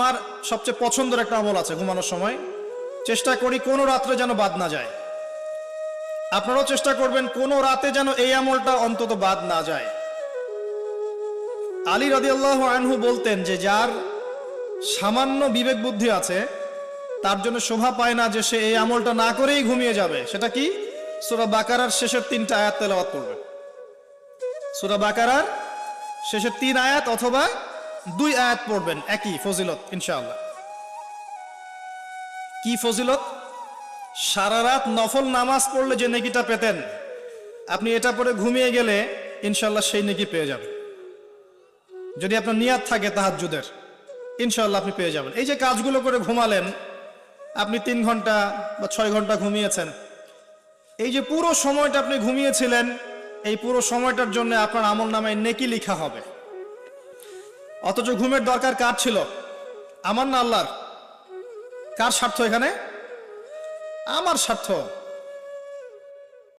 আমার সবচেয়ে পছন্দের একটা আমল আছে ঘুমানোর সময়। চেষ্টা করি কোনো রাত্রে যেন বাদ না যায়। আপনারাও চেষ্টা করবেন কোনো রাতে যেন এই আমলটা অন্তত বাদ না যায়। আলী রাদিয়াল্লাহ আনহু বলতেন যে, যার সামান্য বিবেক বুদ্ধি আছে, তার জন্য শোভা পায় না যে সে এই আমলটা না করেই ঘুমিয়ে যাবে। সেটা কি? সুরা বাকারার শেষের তিনটা আয়াত তেলাওয়াত করবে। সুরা বাকারার শেষের তিন আয়াত অথবা দুই আয়াত পড়বেন, একই ফজিলত, ইনশাআল্লাহ। কি ফজিলত? সারা রাত নফল নামাজ পড়লে যে নেকিটা পেতেন, আপনি এটা পরে ঘুমিয়ে গেলে ইনশাল্লাহ সেই নেকি পেয়ে যাবেন। যদি আপনার নিয়াত থাকে তাহাজ্জুদের ইনশাল্লাহ আপনি পেয়ে যাবেন। এই যে কাজগুলো করে ঘুমালেন, আপনি তিন ঘণ্টা বা ছয় ঘণ্টা ঘুমিয়েছেন, এই যে পুরো সময়টা আপনি ঘুমিয়েছিলেন, এই পুরো সময়টার জন্য আপনার আমল নামায় নেকি লিখা হবে। অথচ ঘুমের দরকার কার ছিল? আমার না আল্লাহর? কার স্বার্থ এখানে? আমার স্বার্থ।